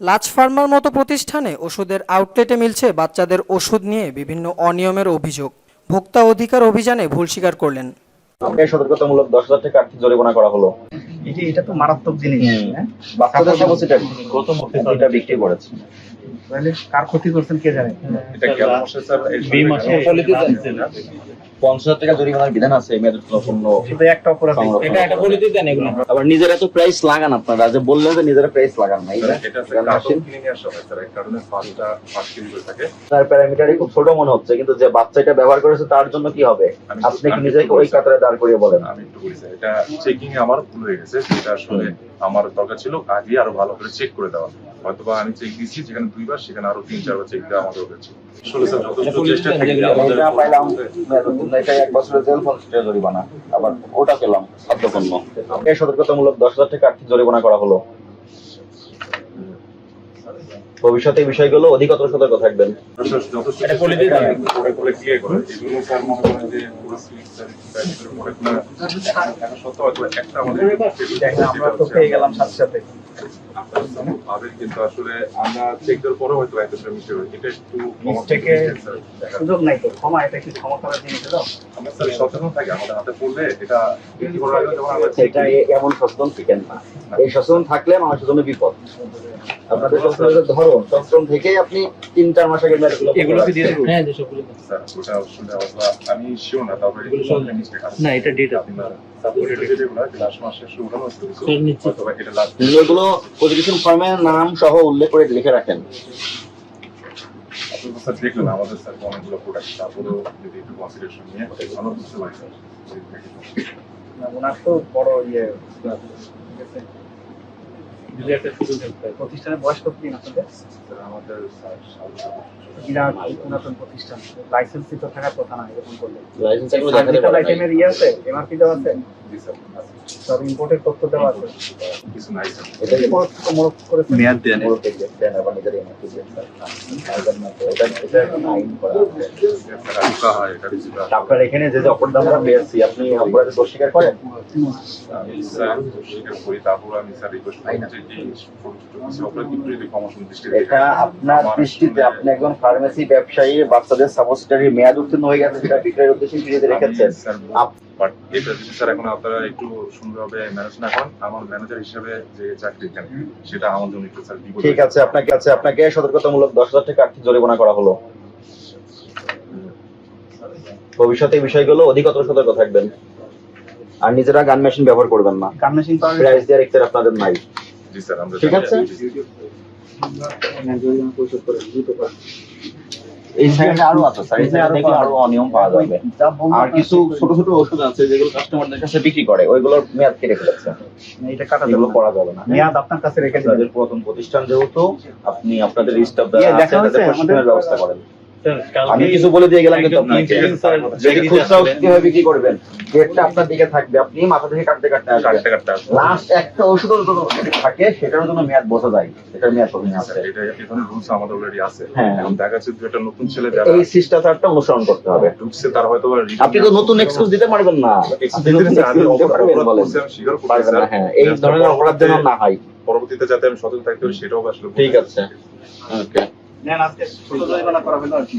লাচ ফার্মার মতো প্রতিষ্ঠানে ওষুধের আউটলেটে মিলছে বাচ্চাদের ওষুধ নিয়ে বিভিন্ন অনিয়মের অভিযোগ। ভোক্তা অধিকার অভিযানে ভুল স্বীকার করলেন। সতর্কতামূলক দশ হাজার টাকা আর্থিক জরিমানা করা হলো। এটা তো মারাত্মক জিনিস হ্যাঁ? বাচ্চাদের সমস্যাটা বিক্রি করেছে। তাহলে কার ক্ষতি করছেন কে জানে? মাসে পঞ্চাশ টাকা জরিমানার বিধান আছে একটা অপরাধ। এটা একটা বলে দেন এগুলো। আবার নিজেরা তো প্রাইস লাগান আপনারা। যে বললেন যে নিজেরা প্রাইস লাগান না তার প্যারামিটারই খুব ছোট মনে হচ্ছে কিন্তু যে বাচ্চা এটা ব্যবহার করেছে তার জন্য কি হবে? আপনি কি নিজেকে ওই। কাতারে দাঁড় করিয়ে বলেন? আমি একটু বলি এটা চেকিং এ আমার ভুল হয়ে গেছে সেটা আসলে আমার দরকার ছিল আগে আরও ভালো করে চেক করে দেওয়া। হয়তোবা আমি চেক দিয়েছি যেখানে দুইবার সেখানে আরও তিন চেক দেওয়া আমাদের উচিত ছিল আসলে স্যার যথেষ্ট চেষ্টা থেকে আমাদের এটা পাইলাম এটা এক বছরের জেল পঞ্চাশ জরিমানা আবার ওটা পেলাম খাদ্যপণ্য। এই সতর্কতামূলক দশ হাজার টাকা আর্থিক জরিমানা করা হলো। ভবিষ্যতে এই বিষয়গুলো অধিকতর সতর্ক থাকবেন। মনে একটা আমাদের আমরা তো পেয়ে গেলাম সাথে সাথে। মিস্টেক এটা একটু সুযোগ নাই তো ক্ষমা এটা কি ক্ষমা জিনিস থাকি এমন সচেতন থাকেন না। এই সচেতন থাকলে মানুষের জন্য বিপদ। আপনাদের সচেতনের ধরুন সচেতন থেকেই আপনি তিন চার মাস আগে এগুলো দিয়ে দেবো? হ্যাঁ সবগুলো আমি না তারপরে না এটা ডেট এগুলো নাম সহ উল্লেখ করে লিখে রাখেন। আপনারা স্যার দেখলেন আমাদের স্যার অনেকগুলো প্রোডাক্ট তারপরেও যদি একটু কনসিডারেশন নিয়ে, ভালো বুঝতে পারি স্যার ওনার তো বড় ইয়ে? যদি একটা সুযোগ প্রতিষ্ঠানের বয়স কতদিন আপনাদের? আমাদের বিরাট পুরাতন প্রতিষ্ঠান। লাইসেন্স তো থাকার কথা না এরকম করলে লাইসেন্স এগুলো দেখাতে সার্জিক্যাল আইটেমের ইয়ে আছে? এমআরপি দেওয়া আছে? জি স্যার আছে। সব ইম্পোর্টের তথ্য দেওয়া আছে? কিছু নাই এটা কি মোড়ক মোড়ক করেছে মেয়াদ দেন। বড় দেন আবার নিজের এমআরপি দেন স্যার। আইবেন না তো। এটা এটা আইন করা আছে। স্যার আজকা এটা ডিজিটাল আপনার এখানে যে যে অপরাধ আমরা পেয়েছি আপনি অপরাধের দোষ স্বীকার করেন? আমি স্যার স্বীকার করি তারপর আমি স্যার রিকোয়েস্ট করব এটা আপনার দৃষ্টিতে আপনি একজন ফার্মেসি ব্যবসায়ী বাচ্চাদের সাবসিডারি মেয়াদ উত্তীর্ণ হয়ে গেছে সেটা বিক্রয়ের উদ্দেশ্যে ফ্রিজে রেখেছেন বাট এটা স্যার এখন আপনারা একটু সুন্দরভাবে ম্যানেজ না করেন। আমার ম্যানেজার হিসেবে যে চাকরি দেন সেটা আমার জন্য একটু স্যার ঠিক আছে আপনাকে আছে আপনাকে সতর্কতামূলক দশ হাজার টাকা আর্থিক জরিমানা করা হলো। ভবিষ্যতে এই বিষয়গুলো অধিকতর সতর্ক থাকবেন। আর নিজেরা গান মেশিন ব্যবহার করবেন না। গান মেশিন প্রাইস দেওয়ার ইচ্ছা আপনাদের নাই। জি স্যার আমরা ঠিক আছে। এই সাইডে আরও আছে স্যার। এই সাইডে আরও অনিয়ম পাওয়া যাবে। আর কিছু ছোট ছোট ওষুধ আছে যেগুলো কাস্টমারদের কাছে বিক্রি করে ওইগুলোর মেয়াদ কেটে ফেলেছে। এটা কাটা যাবে করা যাবে না। মেয়াদ আপনার কাছে রেখে দিবেন। তাদের পুরাতন প্রতিষ্ঠান যেহেতু আপনি আপনাদের স্টাফ ইয়ে, দ্বারা ব্যবস্থা করেন। আমি কিছু বলে দিয়ে গেলাম কিন্তু যদি কীভাবে বিক্রি করবেন? ডেটটা আপনার দিকে থাকবে আপনি মাথা থেকে কাটতে কাটতে আসবেন। কাটতে কাটতে লাস্ট একটা থাকে সেটার জন্য মেয়াদ বোঝা যায় সেটার মেয়াদ আছে এটা এই রুলস আমাদের অলরেডি আছে। হ্যাঁ। দেখা যাচ্ছে একটা নতুন ছেলে যারা এই শিষ্টাচারটা অনুসরণ করতে হবে। ঢুকছে তারা হয়তো আপনি তো নতুন এক্সকিউজ দিতে পারবেন না। হ্যাঁ এই ধরনের অপরাধ যেন না হয়। পরবর্তীতে যাতে আমি সতর্ক থাকতে পারি সেটাও আসলে ঠিক আছে। ওকে নেন আজকে জরিমানা করা হলো আর কি।